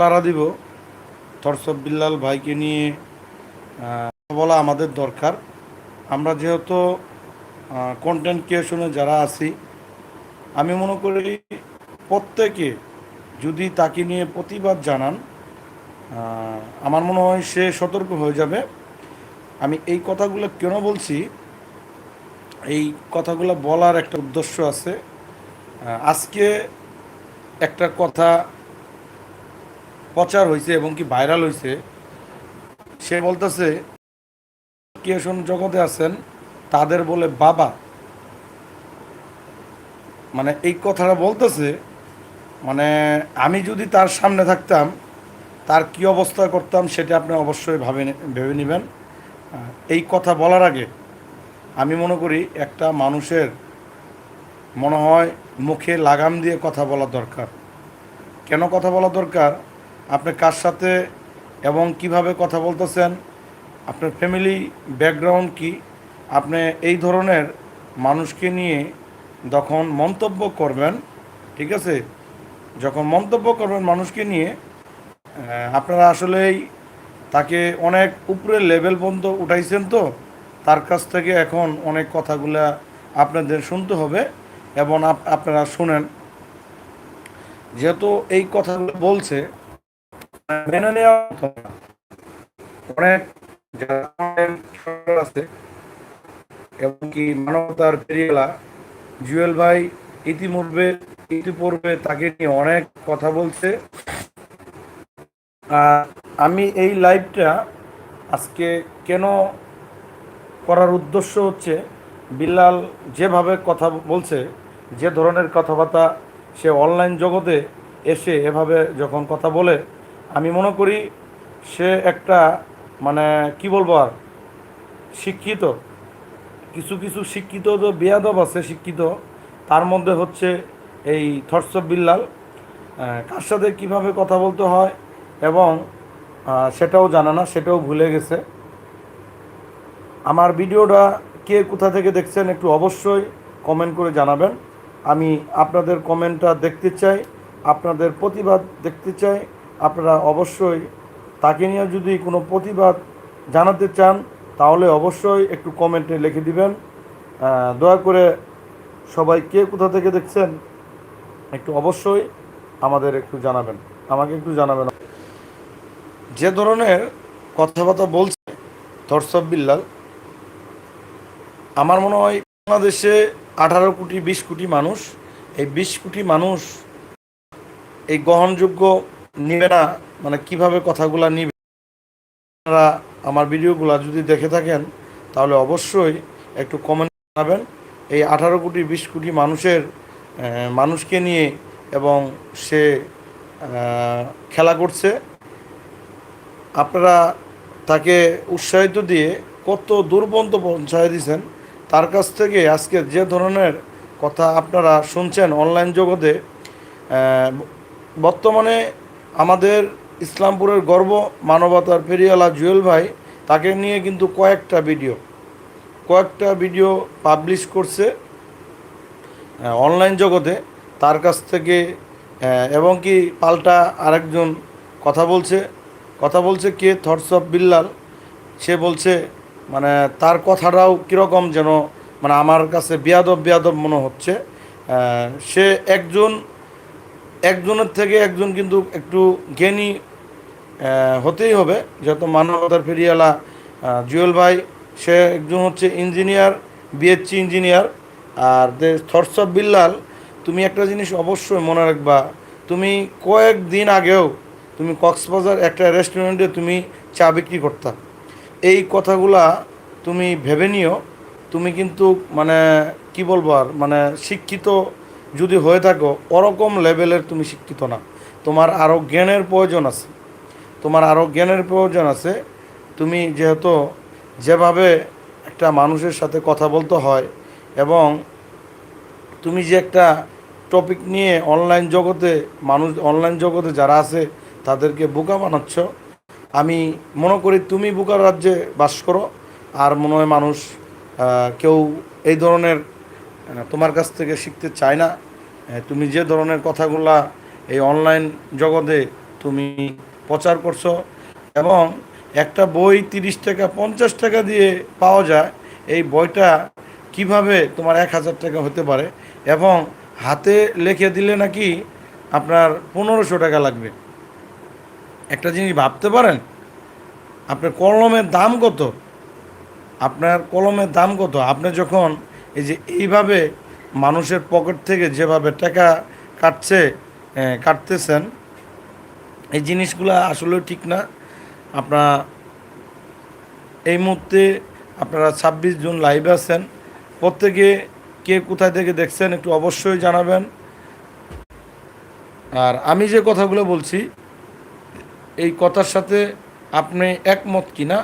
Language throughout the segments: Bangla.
লারা দিব। থরসব বিল্লাল ভাইকে নিয়ে বলা আমাদের দরকার। আমরা যেহেতু কন্টেন্ট ক্রিয়েশনে যারা আছি, আমি মনে করি প্রত্যেকে যদি তাকে নিয়ে প্রতিবাদ জানান আমার মনে হয় সে সতর্ক হয়ে যাবে। আমি এই কথাগুলো কেন বলছি? এই কথাগুলো বলার একটা উদ্দেশ্য আছে। আজকে একটা কথা প্রচার হয়েছে এবং কি ভাইরাল হয়েছে সে বলতেছে ক্রিয়েশন জগতে আছেন, তাদের বলে, বাবা। মানে এই কথাটা বলতেছে মানে আমি যদি তার সামনে থাকতাম, তার কি অবস্থা করতাম সেটা আপনি অবশ্যই ভাবে ভেবে নেবেন। এই কথা বলার আগে আমি মনে করি একটা মানুষের মনে হয় মুখে লাগাম দিয়ে কথা বলা দরকার। কেন কথা বলা দরকার? আপনি কার সাথে এবং কীভাবে কথা বলতেছেন, আপনার ফ্যামিলি ব্যাকগ্রাউন্ড কি, আপনি এই ধরনের মানুষকে নিয়ে যখন মন্তব্য করবেন, ঠিক আছে? যখন মন্তব্য করবেন মানুষকে নিয়ে আপনারা আসলেই তাকে অনেক উপরের লেভেল পর্যন্ত উঠাইছেন তো? তার কাছ থেকে এখন অনেক কথাগুলা আপনাদের শুনতে হবে এবং আপনারা শুনেন। যেহেতু এই কথাগুলো বলছে মেনে নেওয়া। অনেক আছে এবং কি মানবতার ফেরিয়েলা জুয়েল ভাই ইতিপূর্বে ইতিপূর্বে তাকে নিয়ে অনেক কথা বলছে আর আমি এই লাইভটা আজকে কেন করার উদ্দেশ্য হচ্ছে বিল্লাল যেভাবে কথা বলছে যে ধরনের কথাবার্তা সে অনলাইন জগতে এসে এভাবে যখন কথা বলে আমি মনে করি সে একটা মানে কি বলব আর, শিক্ষিত। কিছু কিছু শিক্ষিত তো বেয়াদব আছে শিক্ষিত, তার মধ্যে হচ্ছে এই থটসব বিল্লাল কার সাথে কীভাবে কথা বলতে হয় এবং সেটাও জানে না, সেটাও ভুলে গেছে। আমার ভিডিওটা কে কোথা থেকে দেখছেন একটু অবশ্যই কমেন্ট করে জানাবেন। আমি আপনাদের কমেন্টটা দেখতে চাই, আপনাদের প্রতিবাদ দেখতে চাই আপনারা অবশ্যই তাকে নিয়ে যদি কোনো প্রতিবাদ জানাতে চান, তাহলে অবশ্যই একটু কমেন্টে লিখে দিবেন। দয়া করে সবাই কে কোথা থেকে দেখছেন, একটু অবশ্যই আমাদের একটু জানাবেন। আমাকে একটু জানাবেন। যে ধরনের কথাবার্তা বলছে থরসব বিল্লাল, আমার মনে হয় বাংলাদেশে আঠারো কোটি, বিশ কোটি মানুষ, এই বিশ কোটি মানুষ এই গ্রহণযোগ্য নিবে না মানে কীভাবে কথাগুলা নিবে? আপনারা আমার ভিডিওগুলো যদি দেখে থাকেন, তাহলে অবশ্যই একটু কমেন্ট জানাবেন। এই আঠারো কোটি, বিশ কোটি মানুষের মানুষকে নিয়ে এবং সে খেলা করছে, আপনারা তাকে উৎসাহিত দিয়ে কত দুর্বন্ত পৌঁছায় দিয়েছেন, তার কাছ থেকে আজকে যে ধরনের কথা আপনারা শুনছেন অনলাইন জগতে বর্তমানে আমাদের ইসলামপুরের গর্ব, মানবতার ফেরিয়ালা জুয়েল ভাই, তাকে নিয়ে কিন্তু কয়েকটা ভিডিও কয়েকটা ভিডিও পাবলিশ করছে অনলাইন জগতে। তার কাছ থেকে এবং কি পাল্টা আরেকজন কথা বলছে কথা বলছে কে? থটস অফ বিল্লাল সে বলছে মানে তার কথাটাও কীরকম যেন মানে আমার কাছে বেয়াদব বেয়াদব মনে হচ্ছে। সে একজন একজনের থেকে একজন কিন্তু একটু জ্ঞানী হতেই হবে। যেহেতু মানবতার ফেরিয়ালা জুয়েল ভাই, সে একজন হচ্ছে ইঞ্জিনিয়ার বিএসসি ইঞ্জিনিয়ার। আর থটস অফ বিল্লাল, তুমি একটা জিনিস অবশ্যই মনে রাখবা, তুমি কয়েকদিন আগেও তুমি কক্সবাজার একটা রেস্টুরেন্টে তুমি চা বিক্রি করতা। এই কথাগুলা তুমি ভেবে নিও। তুমি কিন্তু মানে কি বলব আর মানে শিক্ষিত যদি হয়ে থাকো, ওরকম লেভেলের তুমি শিক্ষিত না। তোমার আরও জ্ঞানের প্রয়োজন আছে। তোমার আরও জ্ঞানের প্রয়োজন আছে। তুমি যেহেতু যেভাবে একটা মানুষের সাথে কথা বলতে হয় এবং তুমি যে একটা টপিক নিয়ে অনলাইন জগতে, মানুষ অনলাইন জগতে যারা আছে, তাদেরকে বোকা বানাচ্ছ, আমি মনে করি তুমি বোকার রাজ্যে বাস করো। আর মনে হয় মানুষ কেউ এই ধরনের তোমার কাছ থেকে শিখতে চায় না তুমি যে ধরনের কথাগুলা এই অনলাইন জগতে তুমি প্রচার করছ এবং একটা বই তিরিশ টাকা, পঞ্চাশ টাকা দিয়ে পাওয়া যায়, এই বইটা কীভাবে তোমার এক হাজার টাকা হতে পারে এবং হাতে লিখে দিলে নাকি আপনার পনেরোশো টাকা লাগবে? একটা জিনিস ভাবতে পারেন, আপনার কলমের দাম কত? আপনার কলমের দাম কত? আপনি যখন এই যে এইভাবে মানুষের পকেট থেকে যেভাবে টাকা কাটছে কাটতেছেন, এই জিনিসগুলো আসলে ঠিক না। আপনার এই মুহূর্তে আপনারা ছাব্বিশ জুন লাইভে আছেন। প্রত্যেকে কে কোথায় থেকে দেখছেন একটু অবশ্যই জানাবেন। আর আমি যে কথাগুলো বলছি, এই কথার সাথে আপনি একমত কিনা,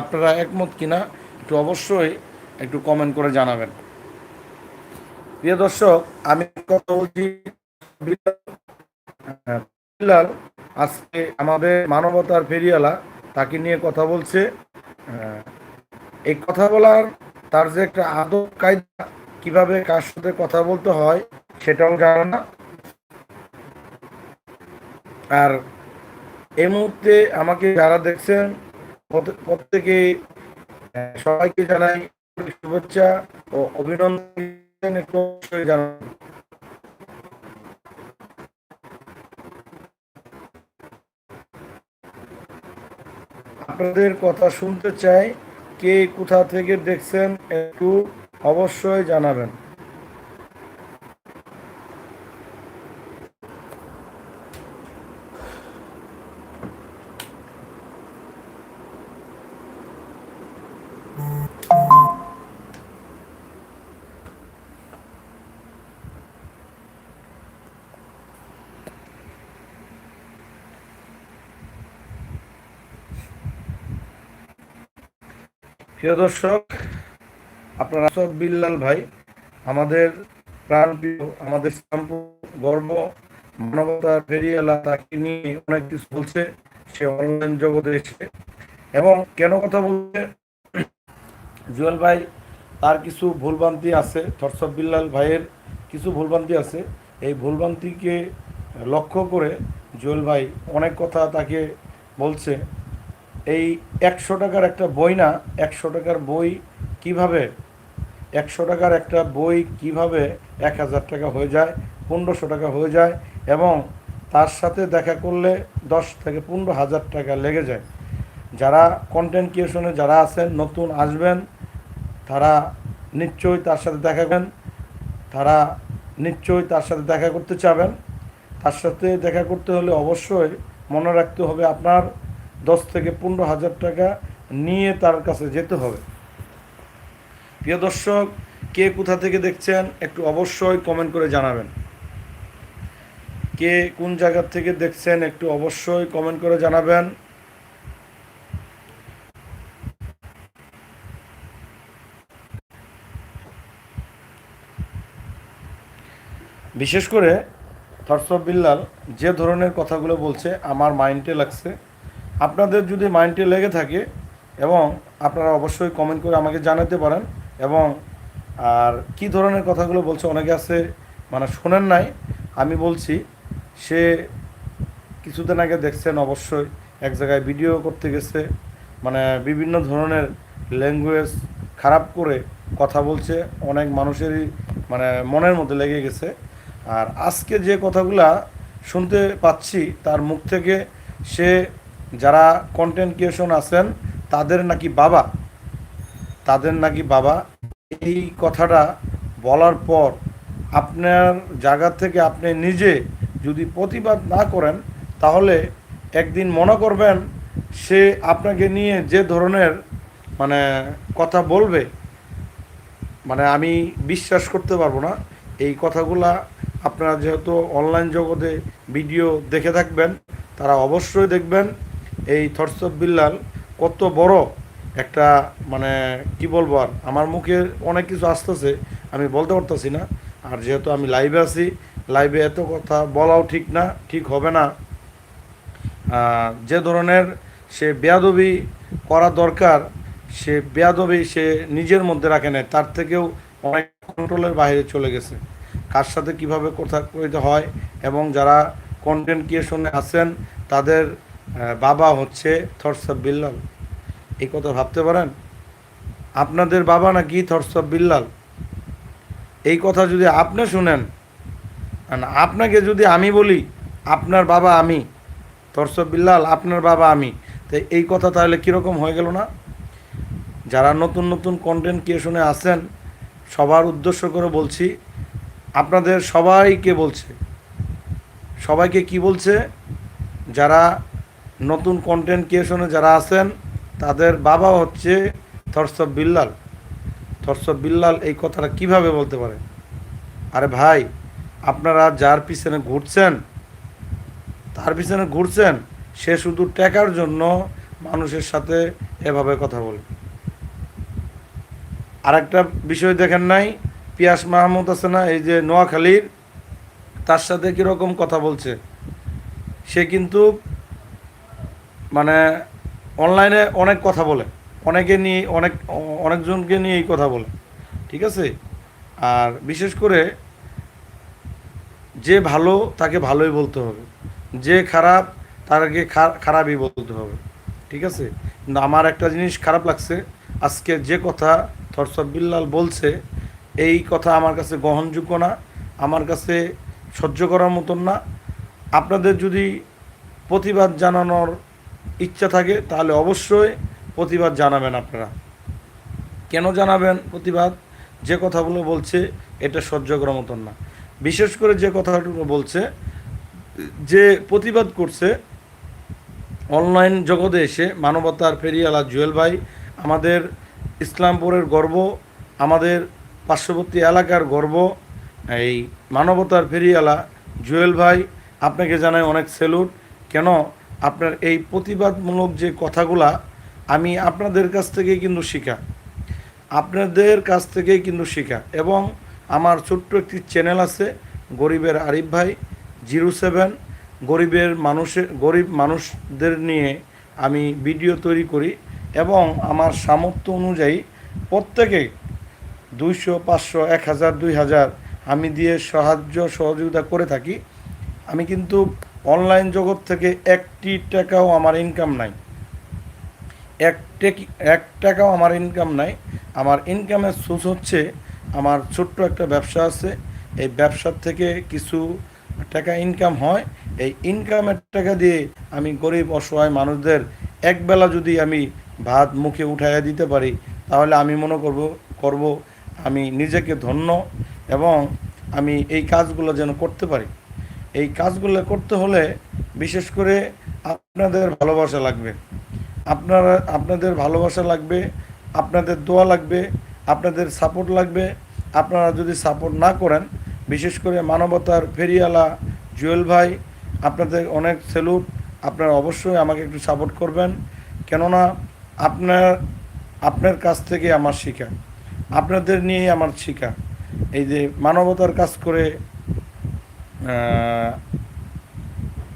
আপনারা একমত কিনা, একটু অবশ্যই একটু কমেন্ট করে জানাবেন। প্রিয় দর্শক, আমি কথা বলছি আজকে আমাদের মানবতার ফেরিয়ালা তাকে নিয়ে কথা বলছে। এই কথা বলার তার যে একটা আদব কায়দা, কীভাবে কার সাথে কথা বলতে হয় সেটাও জানে না। আর এই মুহূর্তে আমাকে যারা দেখছেন, প্রত্যেকে সবাইকে জানাই শুভেচ্ছা ও অভিনন্দন। আপনাদের কথা শুনতে চাই কে কোথা থেকে দেখছেন একটু অবশ্যই জানাবেন। প্রিয় দর্শক, আপনারা সব বিল্লাল ভাই, আমাদের প্রাণপ্রিয়, আমাদের গর্ব মানবতার ফেরিয়ালা তাকে নিয়ে অনেক কিছু বলছে, সে অনলাইন জগতে এসে এবং কেন কথা বলছে? জুয়েল ভাই, তার কিছু ভুলভ্রান্তি আছে, থরসব বিল্লাল ভাইয়ের কিছু ভুলভ্রান্তি আছে। এই ভুলভ্রান্তিকে লক্ষ্য করে জুয়েল ভাই অনেক কথা তাকে বলছে। এই একশো টাকার একটা বই না, একশো টাকার বই কীভাবে, একশো টাকার একটা বই কীভাবে এক হাজার টাকা হয়ে যায়, পনেরোশো টাকা হয়ে যায় এবং তার সাথে দেখা করলে দশ থেকে পনেরো হাজার টাকা লেগে যায়। যারা কন্টেন্ট ক্রিয়েশনে যারা আছেন, নতুন আসবেন, তারা নিশ্চয়ই তার সাথে দেখা করবেন, তারা নিশ্চয়ই তার সাথে দেখা করতে চাবেন। তার সাথে দেখা করতে হলে অবশ্যই মনে রাখতে হবে আপনার দশ থেকে পনেরো হাজার টাকা নিয়ে তার কাছে যেতে হবে। প্রিয় দর্শক, কে কোথা থেকে দেখছেন একটু অবশ্যই কমেন্ট করে জানাবেন। কে কোন জায়গা থেকে দেখছেন একটু অবশ্যই কমেন্ট করে জানাবেন। বিশেষ করে থরসব বিল্লাল যে ধরনের কথাগুলো বলছে, আমার মাইন্ডে লাগছে। আপনাদের যদি মাইন্ডে লেগে থাকে এবং আপনারা অবশ্যই কমেন্ট করে আমাকে জানাতে পারেন এবং আর কি ধরনের কথাগুলো বলছে অনেকে আছে মানে শোনেন নাই, আমি বলছি সে কিছুদিন আগে দেখছেন অবশ্যই এক জায়গায় ভিডিও করতে গেছে মানে বিভিন্ন ধরনের ল্যাঙ্গুয়েজ খারাপ করে কথা বলছে, অনেক মানুষেরই মানে মনের মধ্যে লেগে গেছে। আর আজকে যে কথাগুলা শুনতে পাচ্ছি, তার মুখ থেকে সে যারা কন্টেন্ট ক্রিয়েশন আছেন, তাদের নাকি বাবা, তাদের নাকি বাবা। এই কথাটা বলার পর আপনার জায়গা থেকে আপনি নিজে যদি প্রতিবাদ না করেন, তাহলে একদিন মনে করবেন সে আপনাকে নিয়ে যে ধরনের মানে কথা বলবে মানে আমি বিশ্বাস করতে পারব না। এই কথাগুলা আপনারা যেহেতু অনলাইন জগতে ভিডিও দেখে থাকবেন, তারা অবশ্যই দেখবেন। এই থরসব বিল্লাল কত বড় একটা মানে কি বলব আর, আমার মুখে অনেক কিছু আসতেছে, আমি বলতে পারতেছি না। আর যেহেতু আমি লাইভে আছি লাইভে এত কথা বলাও ঠিক না, ঠিক হবে না। যে ধরনের সে বেয়াদবি করা দরকার, সে বেয়াদবি সে নিজের মধ্যে রাখে নেয় তার থেকেও অনেক কন্ট্রোলের বাইরে চলে গেছে। কার সাথে কীভাবে কথা কইতে হয় এবং যারা কন্টেন্ট ক্রিয়েশনে আছেন, তাদের বাবা হচ্ছে থরসব বিল্লাল এই কথা ভাবতে পারেন? আপনাদের বাবা না নাকি থরসব বিল্লাল এই কথা যদি আপনি শুনেন আপনাকে যদি আমি বলি, আপনার বাবা আমি তরসব বিল্লাল আপনার বাবা আমি তো এই কথা তাহলে কীরকম হয়ে গেল না? যারা নতুন নতুন কন্টেন্ট ক্রিয়েশনে আসেন সবার উদ্দেশ্য করে বলছি, আপনাদের সবাইকে বলছে। সবাইকে কি বলছে? যারা নতুন কন্টেন্ট ক্রিয়েশনে যারা আছেন, তাদের বাবা হচ্ছে থরসব বিল্লাল। থরসব বিল্লাল এই কথাটা কীভাবে বলতে পারে? আরে ভাই, আপনারা যার পিছনে ঘুরছেন, তার পিছনে ঘুরছেন, সে শুধু টাকার জন্য মানুষের সাথে এভাবে কথা বলে। আরেকটা বিষয় দেখেন নাই, পিয়াস মাহমুদ আছে না, এই যে নোয়াখালীর, তার সাথে কীরকম কথা বলছে? সে কিন্তু মানে অনলাইনে অনেক কথা বলে। অনেকে নিয়ে, অনেক, অনেকজনকে নিয়ে এই কথা বলে। ঠিক আছে? আর বিশেষ করে যে ভালো, তাকে ভালোই বলতে হবে। যে খারাপ, তাকে খারাপই বলতে হবে। ঠিক আছে? কিন্তু আমার একটা জিনিস খারাপ লাগছে। আজকে যে কথা থরসব বিল্লাল বলছে, এই কথা আমার কাছে গ্রহণযোগ্য না, আমার কাছে সহ্য করার মতন না। আপনাদের যদি প্রতিবাদ জানানোর ইচ্ছা থাকে, তাহলে অবশ্যই প্রতিবাদ জানাবেন আপনারা। কেন জানাবেন প্রতিবাদ? যে কথাগুলো বলছে, এটা সহ্য করার মতন না। বিশেষ করে যে কথাগুলো বলছে, যে প্রতিবাদ করছে, অনলাইন জগতে এসে মানবতার ফেরিয়ালা জুয়েল ভাই, আমাদের ইসলামপুরের গর্ব, আমাদের পার্শ্ববর্তী এলাকার গর্ব, এই মানবতার ফেরিয়ালা জুয়েল ভাই, আপনাকে জানাই অনেক সেলুট। কেন? আপনার এই প্রতিবাদমূলক যে কথাগুলা আমি আপনাদের কাছ থেকে কিন্তু শিখা। আপনাদের কাছ থেকেই কিন্তু শেখা। এবং আমার ছোট্ট একটি চ্যানেল আছে, গরিবের আরিফ ভাই, জিরো সেভেন। গরিবের মানুষের, গরিব মানুষদের নিয়ে আমি ভিডিও তৈরি করি এবং আমার সামর্থ্য অনুযায়ী প্রত্যেকে দুইশো, পাঁচশো, এক হাজার, দুই হাজার আমি দিয়ে সাহায্য সহযোগিতা করে থাকি। আমি কিন্তু অনলাইন জগৎ থেকে একটি টাকাও আমার ইনকাম নাই। এক এক টাকাও আমার ইনকাম নাই। আমার ইনকামের সোর্স হচ্ছে আমার ছোট্ট একটা ব্যবসা আছে। এই ব্যবসার থেকে কিছু টাকা ইনকাম হয়। এই ইনকামের টাকা দিয়ে আমি গরিব, অসহায় মানুষদের একবেলা যদি আমি ভাত মুখে উঠাইয়া দিতে পারি, তাহলে আমি মনে করব করব, আমি নিজেকে ধন্য এবং আমি এই কাজগুলো যেন করতে পারি। এই কাজগুলো করতে হলে বিশেষ করে আপনাদের ভালোবাসা লাগবে। আপনারা, আপনাদের ভালোবাসা লাগবে, আপনাদের দোয়া লাগবে, আপনাদের সাপোর্ট লাগবে। আপনারা যদি সাপোর্ট না করেন, বিশেষ করে মানবতার ফেরিয়ালা জুয়েল ভাই, আপনাদের অনেক সেলুট, আপনারা অবশ্যই আমাকে একটু সাপোর্ট করবেন। কেননা আপনার আপনার কাছ থেকে আমার শিখা আপনাদের নিয়েই আমার শিখা এই যে মানবতার কাজ করে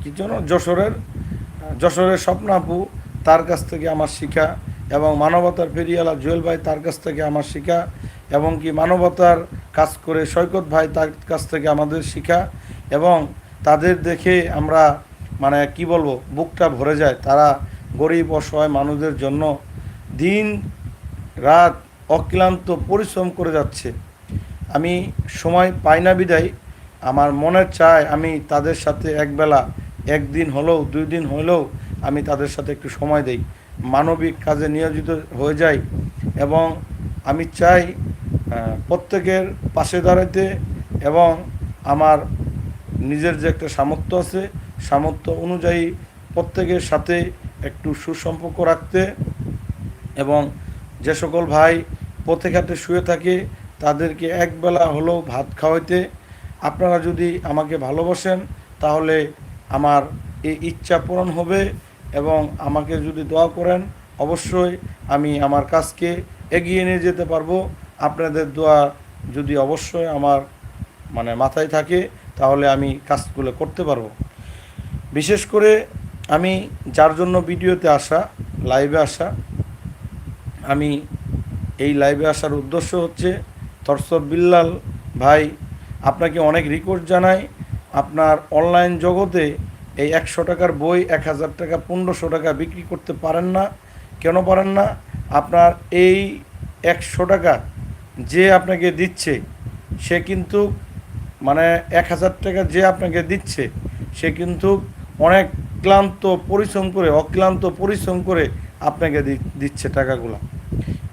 কি যেন যশোরের যশোরের স্বপ্ন আপু তার কাছ থেকে আমার শিখা এবং মানবতার ফেরিয়ালা জুয়েল ভাই তার কাছ থেকে আমার শিখা এবং কি মানবতার কাজ করে সৈকত ভাই তার কাছ থেকে আমাদের শিখা এবং তাদের দেখে আমরা মানে কি বলব, বুকটা ভরে যায়। তারা গরিব, অসহায় মানুষদের জন্য দিন, রাত অক্লান্ত পরিশ্রম করে যাচ্ছে। আমি সময় পাই না বিদায়। আমার মনের চায় আমি তাদের সাথে একবেলা, একদিন হলেও দুই দিন হলেও আমি তাদের সাথে একটু সময় দেই। মানবিক কাজে নিয়োজিত হয়ে যাই এবং আমি চাই প্রত্যেকের পাশে দাঁড়াইতে এবং আমার নিজের যে একটা সামর্থ্য আছে, সামর্থ্য অনুযায়ী প্রত্যেকের সাথে একটু সুসম্পর্ক রাখতে এবং যে সকল ভাই পথে ঘাটে শুয়ে থাকে, তাদেরকে একবেলা হলেও ভাত খাওয়াইতে আপনারা যদি আমাকে ভালোবাসেন, তাহলে আমার এই ইচ্ছা পূরণ হবে এবং আমাকে যদি দোয়া করেন, অবশ্যই আমি আমার কাজকে এগিয়ে নিয়ে যেতে পারব। আপনাদের দোয়া যদি অবশ্যই আমার মানে মাথায় থাকে, তাহলে আমি কাজগুলো করতে পারব। বিশেষ করে আমি যার জন্য ভিডিওতে আসা, লাইভে আসা, আমি এই লাইভে আসার উদ্দেশ্য হচ্ছে তরসব বিল্লাল ভাই আপনাকে অনেক রিকোয়েস্ট জানাই। আপনার অনলাইন জগতে এই একশো টাকার বই, এক হাজার টাকা, পনেরোশো টাকা বিক্রি করতে পারেন না। কেন পারেন না? আপনার এই একশো টাকা যে আপনাকে দিচ্ছে, সে কিন্তু মানে এক হাজার টাকা যে আপনাকে দিচ্ছে, সে কিন্তু অনেক ক্লান্ত, পরিশ্রম করে, অক্লান্ত পরিশ্রম করে আপনাকে দিচ্ছে টাকাগুলো।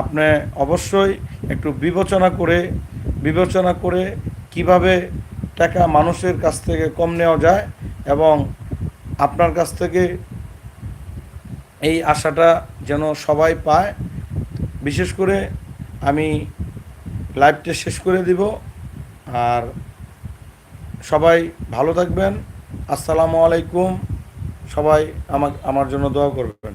আপনি অবশ্যই একটু বিবেচনা করে বিবেচনা করে কীভাবে টাকা মানুষের কাছ থেকে কম নেওয়া যায় এবং আপনার কাছ থেকে এই আশাটা যেন সবাই পায়। বিশেষ করে আমি লাইভটা শেষ করে দিব। আর সবাই ভালো থাকবেন। আসসালামু আলাইকুম। সবাই আমার আমার জন্য দোয়া করবেন।